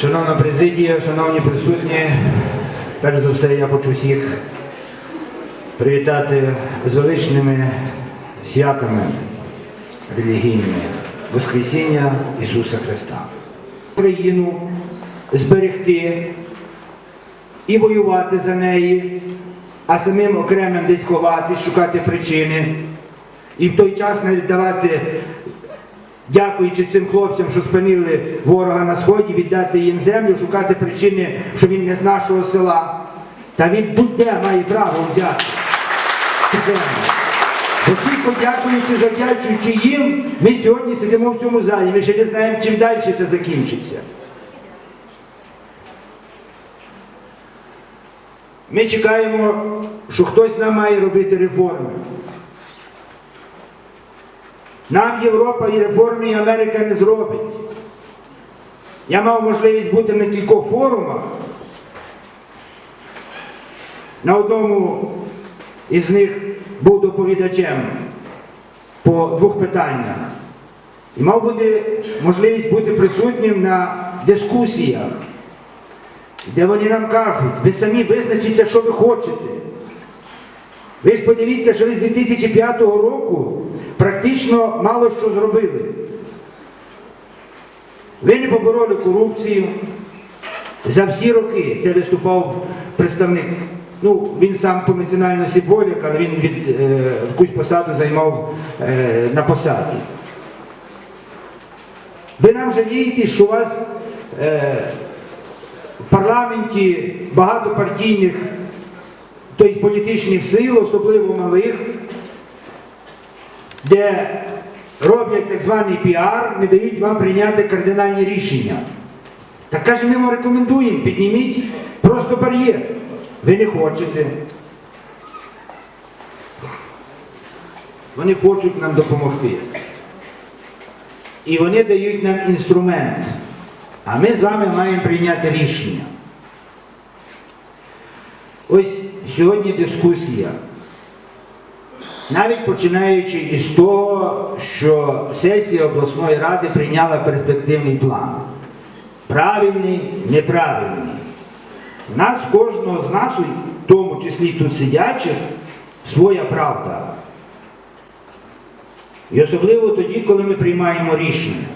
Шановна президія, шановні присутні, перш за все я хочу всіх привітати з величними святами релігійними Воскресіння Ісуса Христа. Україну зберегти і воювати за неї, а самим окремим десь ховати, шукати причини. І в той час не давати дякуючи цим хлопцям, що спинили ворога на сході, віддати їм землю, шукати причини, що він не з нашого села. Та він будь-де має право взяти. тільки дякуючи, завдячуючи їм, ми сьогодні сидимо в цьому залі. Ми ще не знаємо, чим далі це закінчиться. Ми чекаємо, що хтось нам має робити реформи. Нам Європа і реформи і Америка не зробить. Я мав можливість бути на кількох форумах. На одному із них був доповідачем по двох питаннях. І мав бути можливість бути присутнім на дискусіях, де вони нам кажуть, ви самі визначіться, що ви хочете. Ви ж подивіться, що з 2005 року практично мало що зробили. Ви не побороли корупцію. За всі роки це виступав представник. Ну, він сам по національності поляк, але він від, е, якусь посаду займав е, на посаді. Ви нам жалієте, що у вас е, в парламенті багато партійних тобто політичних сил, особливо малих, де роблять так званий піар, не дають вам прийняти кардинальні рішення. Так каже, ми вам рекомендуємо, підніміть просто бар'єр. Ви не хочете. Вони хочуть нам допомогти. І вони дають нам інструмент. А ми з вами маємо прийняти рішення. Ось сьогодні дискусія. Навіть починаючи із того, що сесія обласної ради прийняла перспективний план. Правильний, неправильний. Нас кожного з нас, в тому числі тут сидячих, своя правда. І особливо тоді, коли ми приймаємо рішення.